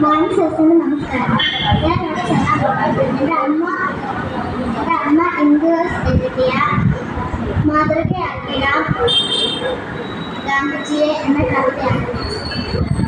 Morning നമസ്കാരം ഞാൻ ഇവിടെ ചെല്ലാൻ പോകുന്നത് എന്റെ അമ്മ എന്റെ അമ്മ ഇൻഡോസ് എഴുതിയ മാതൃകയാക്കിയ ഗാന്ധിജിയെ എന്ന കവിതയാണ്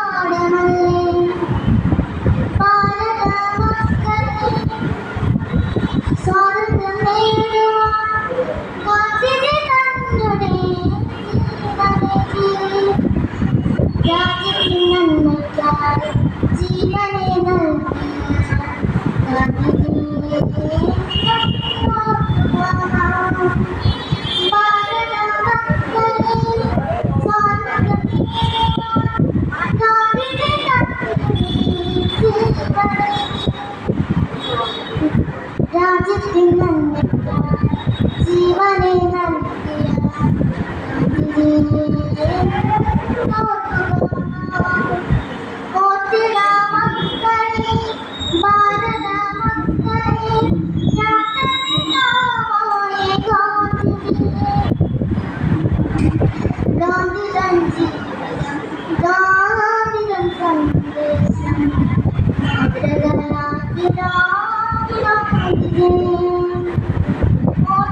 Yeah. just think I'm